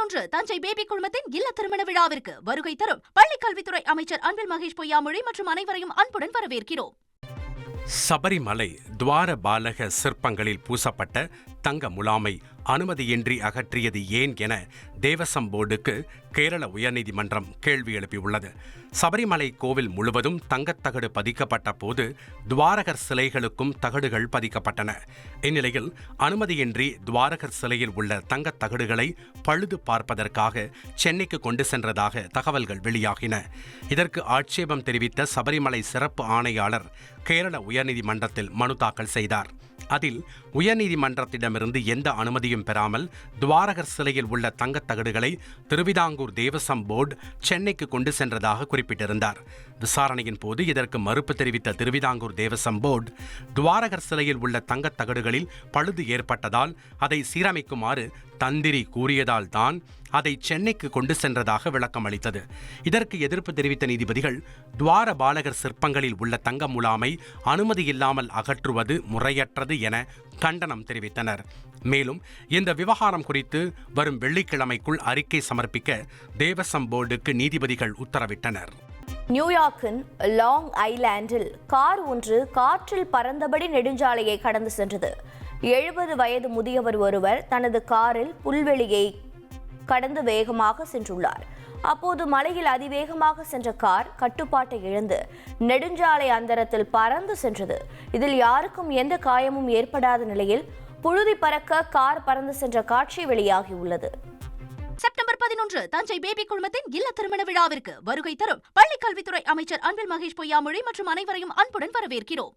பதினொன்று தஞ்சை பேபி குழுமத்தின் இல்ல திருமண விழாவிற்கு வருகை தரும் பள்ளிக் கல்வித்துறை அமைச்சர் அன்பில் மகேஷ் பொய்யாமொழி மற்றும் அனைவரையும் அன்புடன் வரவேற்கிறோம். சபரிமலை துவார பாலக சிற்பங்களில் பூசப்பட்ட தங்க முலாமை அனுமதியின்றி அகற்றியது ஏன் என தேவசம் போர்டுக்கு கேரள உயர்நீதிமன்றம் கேள்வி எழுப்பியுள்ளது. சபரிமலை கோவில் முழுவதும் தங்கத்தகடு பதிக்கப்பட்ட போது துவாரகர் சிலைகளுக்கும் தகடுகள் பதிக்கப்பட்டன. இந்நிலையில் அனுமதியின்றி துவாரகர் சிலையில் உள்ள தங்கத் தகடுகளை பழுது பார்ப்பதற்காக சென்னைக்கு கொண்டு சென்றதாக தகவல்கள் வெளியாகின. இதற்கு ஆட்சேபம் தெரிவித்த சபரிமலை சிறப்பு ஆணையாளர் கேரள உயர்நீதிமன்றத்தில் மனு தாக்கல் செய்தார். அதில் உயர்நீதிமன்றத்திடமிருந்து எந்த அனுமதியும் பெறாமல் துவாரகர் சிலையில் உள்ள தங்கத் தகடுகளை திருவிதாங்கூர் தேவசம் போர்டு சென்னைக்கு கொண்டு சென்றதாக குறிப்பிட்டிருந்தார். விசாரணையின் போது இதற்கு மறுப்பு தெரிவித்த திருவிதாங்கூர் தேவசம் போர்டு துவாரகர் சிலையில் உள்ள தங்கத் தகடுகளில் பழுது ஏற்பட்டதால் அதை சீரமைக்குமாறு தந்திரி கூறியதால் தான் அதை சென்னைக்கு கொண்டு சென்றதாக விளக்கம் அளித்தது. இதற்கு எதிர்ப்பு தெரிவித்த நீதிபதிகள் துவார பாலகர் சிற்பங்களில் உள்ள தங்க முலாமை அனுமதி இல்லாமல் அகற்றுவது முறையற்றது என கண்டனம் தெரிவித்தனர். மேலும் இந்த விவகாரம் குறித்து வரும் வெள்ளிக்கிழமைக்குள் அறிக்கை சமர்ப்பிக்க தேவசம் போர்டுக்கு நீதிபதிகள் உத்தரவிட்டனர். நியூயார்க்கின் லாங் ஐலாண்டில் கார் ஒன்று காற்றில் பறந்தபடி நெடுஞ்சாலையை கடந்து சென்றது. எழுபது வயது முதியவர் ஒருவர் தனது காரில் புல்வெளியை கடந்து வேகமாக சென்றுள்ளார். அப்போது மலையில் அதிவேகமாக சென்ற கார் கட்டுப்பாட்டை இழந்து நெடுஞ்சாலை அந்தரத்தில் பறந்து சென்றது. இதில் யாருக்கும் எந்த காயமும் ஏற்படாத நிலையில் புழுதி பறக்க கார் பறந்து சென்ற காட்சி வெளியாகியுள்ளது செப்டம்பர் பதினொன்று தஞ்சை பேபி குழுமத்தின் இல்ல திருமண விழாவிற்கு வருகை தரும் பள்ளிக் கல்வித்துறை அமைச்சர் அன்பில் மகேஷ் பொய்யாமொழி மற்றும் அனைவரையும் அன்புடன் வரவேற்கிறோம்.